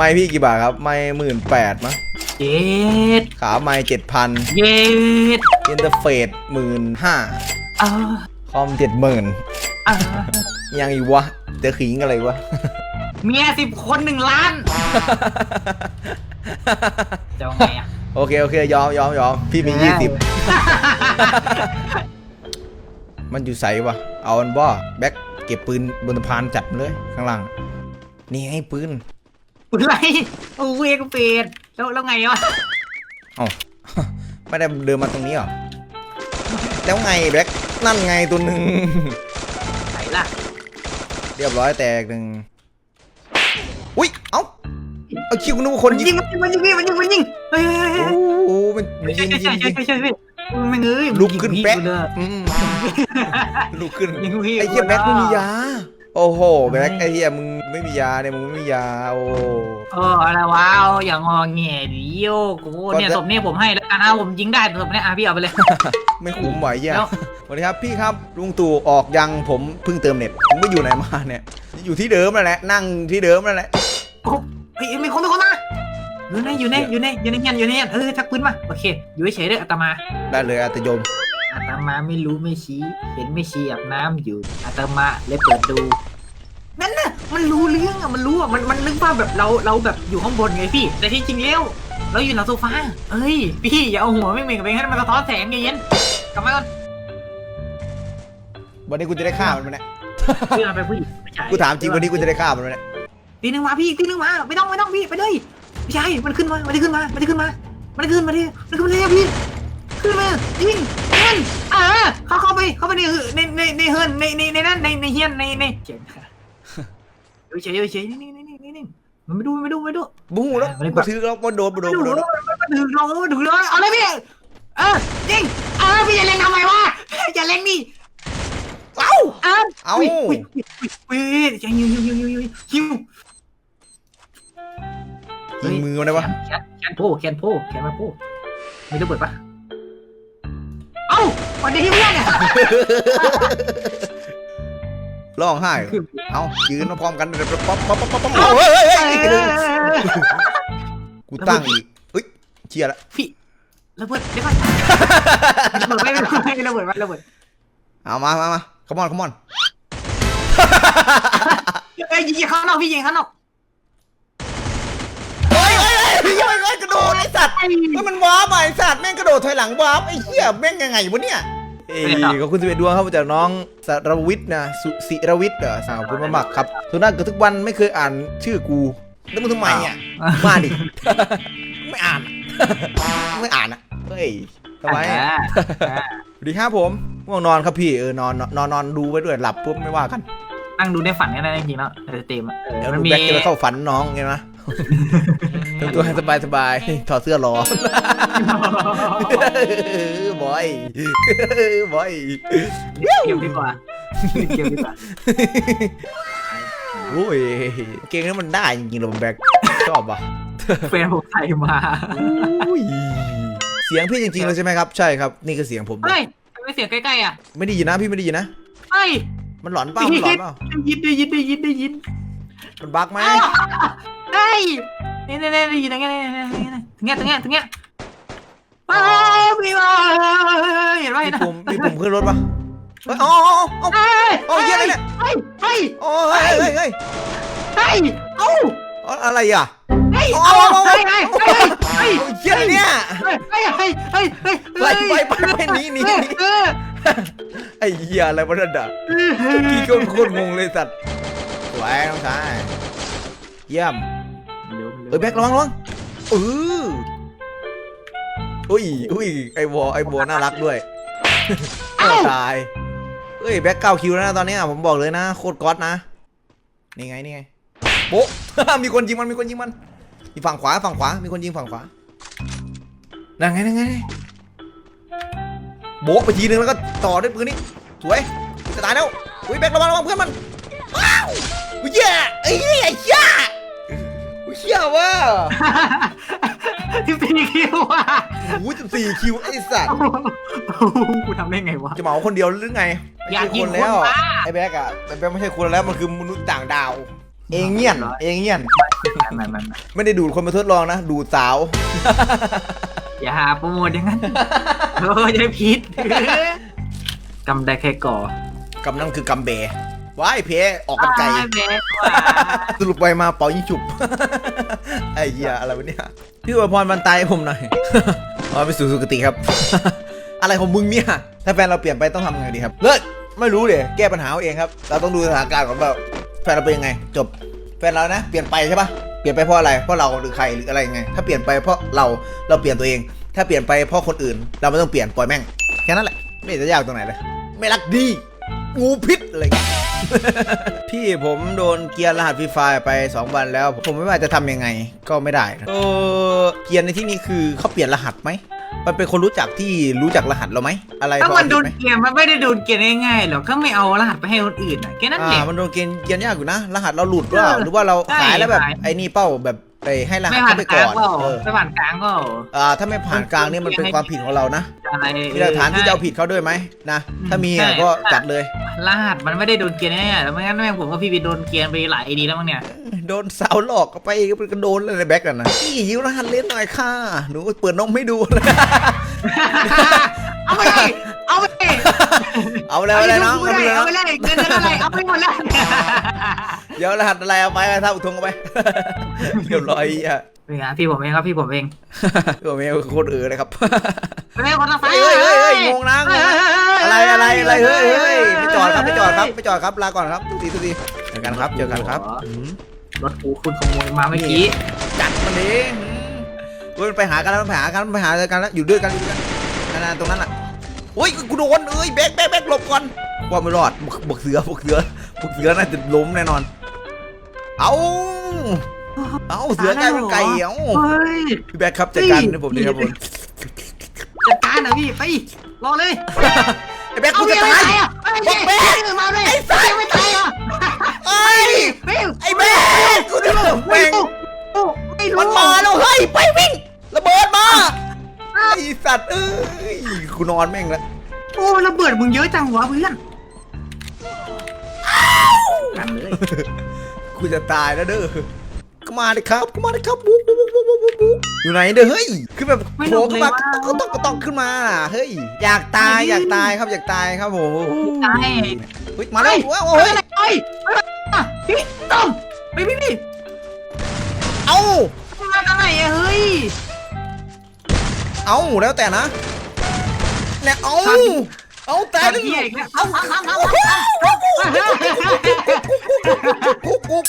ไม่พี่กี่บาทครับ ไม่หมื่นแปดมั้งเย็ดขาไม่เจ็ดพันเย็ดอินเตอร์เฟซหมื่นห้าเออคอมเจ็ดหมื่นเออยังอีกวะเจอขิงอะไรวะ เมียสิบคนหนึ่งล้านจะเอาไงอะ โอเค โอเค ยอมยอมยอมพี่มียี่สิบ มันอยู่ใสวะเอาอันบ่แบ็คเก็บปืนบนสะพานจัดมาเลย ข้างล่าง นี่ให้ปืน ปืนอะไรโอ้เวกเปดแล้วแล้วไงวะเอ้า ไม่ได้เดินมาตรงนี้เหรอ แล้วไงแบ็คนั่นไงตัวหนึ่ง ไหนล่ะเรียบร้อยแตกหนึ่งอุ้ย เอ้า เอาคิวนึกว่าคนมันยิยิงงมันยิงมันยิงมันยิงมันยิงเฮ้ยเฮ้ยเฮ้ยโอ้โหมันเฮ้ยยิใช่ง ใช่ยิงใช่ยิงใช่ใช่พี่มันเงยลุกขึ้นแป๊ะยิงพี่กูเลยอืมลุกขึ้น ยิงพี่ไอ้เหี้ยกูแบ็คลไม่มียา โอ้โหแบ็คไอ้เหี้ยมึงไม่มียาเนี่ยมึงไม่มียาโอ้เอออะไรวะเอาอย่างงอแงดิโยกูเนี่ยก็จะศพเนี่ยผมให้แล้วกันนะผมยิงได้ศพเนี่ยอะพี่เอาไปเลย ไม่คุ้มไหวเหี้ยแล้วสวัสดีครับพี่ครับลุงตู่ออกยังผมเพิ่งเติมเน็ตผมก็อยู่ไหนมาเนี่ย อยู่ที่เดิมนั่นแหละนั่งที่เดิมนั่นแหละโอ้เฮ้ยมีคนมีคนมาอยู่ในอยู่ในอยู่ในอยู่ในเงี้ยอยู่ในเงี้ยเออชักปืนมาโอเค อยู่เฉยๆเด้ออาตมา ได้เลยอาตยม อาตมาไม่รู้ไม่ชี้ เห็นไม่ชี้อาบน้ำอยู่อาตมาเลยเปิดดู นั่นน่ะมันรู้เรื่องอะมันรู้อะมันมันนึกว่าแบบเราเราแบบอยู่ข้างบนไงพี่ แต่ที่จริงแล้วเราอยู่หลังโซฟาเอ้ย พี่อย่าเอาหัวไม่เหม่งไปให้มันสะท้อนแสงไงเย็นกลับมาก่อนวันนี้กูจะได้ฆ่ามันไหมเนี่ยเพื่อนไปนผู้หญิงไม่ใช่กูถามจริงวันนี้กูจะได้ฆ่ามันไหมเนี่ยตีหนึ่งมาพี่ตีหนึ่งมาไม่ต้องไม่ต้องพี่ไปเลยไม่ใช่มันขึ้นมามันจะขึ้นมามันจะขึ้นมามันจะขึ้นมาดิมันขึ้นมาเลยพี่ ขึ้นมายิงยิงอ่าเข้าเข้าไปเข้าไปในในในในเฮิร์นในในในนั่นในในเฮียนในในเฉยเฉยเฉยนี่นี่นี่นี่นี่มันไม่ดูไม่ดูไม่ดูบู๊แล้วไม่ได้มาถือแล้วมาโดนมาโดนดูมาโดนมันดูเราดูเราเอาเลยพี่เออยิงเออพี่อย่าเล่นทำไมวะอย่าเล่นนี่เอ้าเออเอาอุ้ยอุ้ยอุ้ยยิงยิงยิงยิงยิงยิงยิงยิงมือมันได้ปะแคนแคนโพแคนโพแคนมาโพมีระเบิดปะเอ้า วันนี้ที่เพื่อนเนี่ยร้องไห้เหรอเอ้ายืนมาพร้อมกันเดี๋ยวป๊อปป๊อปป๊อปป๊อปป๊อปเอาเฮ้ยเฮ้ยเฮ้ยเฮ้ยกูตั้งอีกเฮ้ยเชียร์ละพี่ระเบิดเดี๋ยวก่อนระเบิดไม่ระเบิดไม่ระเบิดไม่ระเบิดเอามามามาขมอนขมอนเอ้ยยิงข้างนอกพี่ยิงข้างนอก เฮ้ยเฮ้ยเฮ้ยเฮ้ยเฮ้ยกระโดดไอ้ สัตว์ไอ้เฮ้ยมันว้าร์ปอะไอ้สัตว์แม่งกระโดดถอยหลังว้าร์ปไอ้เหี้ยแม่งยังไงวะเนี่ยเอ้ยขอบคุณสิบเอ็ดดวงครับมาจากน้องสรวิทย์นะสุศิรวิทย์เหรอสาวคุณมาหมักครับทุกนักเกือบทุกวันไม่เคยอ่านชื่อกูแล้วมึงทำไมอะมาดิ ไม่อ่านอะไม่อ่านอะเฮ้ยทำไมอ่าสวัสดีครับผมง่วงนอนครับพี่เออนอนนอนนอนดูไปด้วยหลับปุ๊บไม่ว่ากันนั่งดูในฝันกันนะจริงๆแล้วเออเต็มอะเดี๋ยวมันดูมีแบ็คจะไปเข้าฝันน้องไงนะทำตัวให้สบายสบายๆถอดเสื้อรอ บอย บอย เกมดีกว่าเกมดีกว่าโอ้ย เก่งนั้นมันได้จริงๆเลยแบ็คชอบอะแฟนผมไทยมาอุ้ยเสียงพี่จริงๆเลยใช่ไหมครับ ใช่ครับ นี่คือเสียงผมเฮ้ยทำไมเสียงใกล้ๆอะ ไม่ได้ยินนะพี่ไม่ได้ยินนะเฮ้ยมันหลอนเปล่ามันหลอนเปล่าได้ยินได้ยินได้ยินได้ยินมันบั๊กไหม เฮ้ยนี่นี่นี่ได้ยินตรงเงี้ยตรงเงี้ยตรงเงี้ยตรงเงี้ยไปพี่มาเห็นไหมมีเห็นไหมปุ่มมีปุ่มขึ้นรถปะเฮ้ยอ๋ออ๋ออ๋อ เฮ้ยเอาเหี้ยอะไรเนี่ย เฮ้ยเฮ้ยอ๋อเฮ้ยเฮ้ยเฮ้ยเฮ้ยเอ้าอ๋ออะไรอะ เฮ้ยเอาเอ้าเอาเอา เฮ้ยเฮ้ยเฮ้ยเฮ้ยเอาเหี้ยอะไรเนี่ยเฮ้ยเฮ้ยเฮ้ยเฮ้ยเฮ้ยไปไปไปไปหนีหนีหนี เออไอ้เหี้ยอะไรวะนั่นอะเออ กี่คนโคตรงงเลยสัตว์สวยน้องชายเยี่ยม เอ้ยแบ็คระวังระวังเอออุ้ยอุ้ยไอ้วอไอ้วอน่ารักด้วยโอ้ตายเอ้ยแบ็คเก้าคิวแล้วนะตอนเนี้ยผมบอกเลยนะโคตรก๊อตนะนี่ไงนี่ไงโป๊ะมีคนยิงมันมีคนยิงมันมีฝั่งขวาฝั่งขวามีคนยิงฝั่งขวานั่นไงนั่นไงโบะไปทีนึงแล้วก็ต่อด้วยปืนนี่สวยจะตายแล้วอุ้ยแบ็คระวังระวังเพื่อนมันว้าวอุ้ยแย่ไอ้เหี้ยไอ้เหี้ยอุ้ย เหี้ยว่ะที่ปีคิวอะโอ้ยสี่คิวไอ้สัตว์กูทำได้ไงวะ จะเหมาคนเดียวหรือไงอยากยิงไม่ใช่แล้วคนบ้า ไอ้แบ็คอะแต่แบ็คไม่ใช่คนแล้วมันคือมนุษย์ต่างดาว เองเงียนเองเงียนมันมันมันไม่ได้ดูดคนมาทดลองนะ ดูดสาว อย่าหาโปรโมทอย่างนั้นโอ้ยจะได้พิษกำได้แค่ก่อกำนั่นคือกำเบ ว้ายเพออกกันไกลอ้ายแม่ว่าสรุปไปมาเป่ายิงฉุบ ไอ้เหี้ยอะไรวะเนี่ยพี่อวยพรวันตายให้ผมหน่อยอ๋อไปสู่สุคติครับ อะไรของมึงเนี่ย ถ้าแฟนเราเปลี่ยนไปต้องทำไงดีครับ เลิกไม่รู้เลยแก้ปัญหาเอาเองครับ เราต้องดูสถานการณ์ก่อนว่าแฟนเราเป็นยังไง จบ แฟนเรานะ เปลี่ยนไปใช่ปะเปลี่ยนไปเพราะอะไร เพราะเราหรือใครหรืออะไรยังไง ถ้าเปลี่ยนไปเพราะเรา เราเปลี่ยนตัวเอง ถ้าเปลี่ยนไปเพราะคนอื่น เราไม่ต้องเปลี่ยนปล่อยแม่ง แค่นั้นแหละ ไม่เห็นจะยากตรงไหนเลย ไม่รักดี งูพิษอะไรเงี้ยพี่ผมโดนเกียร์รหัสฟรีไฟล์ไป 2 วันแล้ว ผมไม่ว่าจะทำยังไงก็ไม่ได้นะเออเกียร์ในที่นี้คือเขาเปลี่ยนรหัสไหมมันเป็นคนรู้จักที่รู้จักรหัสเราไหมอะไรถ้าพอมันโดนเห็นไหมเกลียนมันไม่ได้โดนเกลียนง่ายๆหรอกก็ไม่เอารหัสไปให้คนอื่นอะแค่นั้นเออ่างมันโดนเกียร์เกียร์ยากอยู่นะ รหัสเราหลุดว่าเออหรือว่าเราใช่ขายแล้วแบบขายไอ้นี่เป้าแบบ ไปให้รหัไม่สผ่าเขานไปกก่ลางอนก็เออไม่ผ่านกลางก็อ่าถ้าไม่ผ่านกลางนี่มันเป็นความผิดของเรานะอะไรมีหลักฐานที่จะเอาผิดเขาด้วยไหมนะถ้ามีอะใช่ก็จัดเลยรหัสมันไม่ได้โดนเกลียนแน่ๆแล้วไม่งั้นแม่งผมว่าพี่ไปโดนเกลียนไปหลายไอดีแล้วมั้งเนี่ยโดนสาวหลอกก็ไปก็โดนเลยในแบ็กกันนะพี่ยิวรหัสเล่นหน่อยค่ะหนูเปิดนมให้ดูเอาไปเลยเอาไป เลยเอาเลยเอาเลยน้องเอาเอาไปไปเลเลยยเอาไปเลยเงินเดือนอะไรเอาไปหมดเลยเดี๋ยวรหัสอะไรเอาไปเอาถ้าอุทงเอาไปเรียบร้อยอะเป็นไงพี่ผมเองครับพี่ผมเองตัวเมียโคตรเอ๋อเลยครับเป็นไงคนละไฟเฮ้ยเฮ้ยเฮ้ยงงนะงงนะอะไรอะไรอะไรเฮ้ยเฮ้ยไปจอดครับไปจอดครับไปจอดครับลาก่อนครับทุกทีทุกทีเจอกันครับเจอกันครับอืมรถกูคุณขโมยมาเมื่อกี้จัดมันเองเฮ้ยมันไปหากันแล้วมันไปหากันมันไปหากันแล้วอยู่ด้วยกันอยู่ด้วยกันนั่นๆตรงนั้นอะ โอ้ยกูโดนเอ้ยแบกแบกแบกหลบก่อนว่าไม่รอดบกบกเสือบกเสือบกเสือน่าจะล้มแน่นอน เอาเอาเสือกลายเป็นไก่เอ้าเฮ้ยพี่แบกครับจัดการให้ผมดีครับผมจัดการนะพี่ไปรอเลยไอ้แบกเอากูพี่จะไม่ตายตายอะไอ้บอกแม่แม่มาเลยไอ้สัสไม่ตายอะไอ้ยพี่ไอ้แบกกูจะบอกแม่งไม่รู้มันมาแล้วเฮ้ยไปวิ่งระเบิดมา ไอ้สัตว์เอ้ยกูนอนแม่งแล้วโอ้ระเบิดมึงเยอะจังวะเพื่อนกันเลยกูจะตายแล้วเด้อก็มาเลยครับก็มาเลยครับบุ๊กบุ๊กบุ๊กบุ๊กบุ๊กบุ๊กอยู่ไหนเด้อเฮ้ยคือแบบโผล่ขึ้นมาก็ต้องก็ต้องขึ้นมาเฮ้ยอยากตายอยากตายครับอยากตายครับผมตายเฮ้ยมาแล้วว้าวเฮ้เฮ้ยยเฮ้ยพี่ต้อมไปพี่พี่เอ้ามาทางไหนอะเฮ้ย เอ้าแล้วแต่นะเนี่ยเอ้าเอ้าตายทำแล้วเหี้ยอีกแล้วเอ้าทำทำทำทำกุ๊กกุ๊ก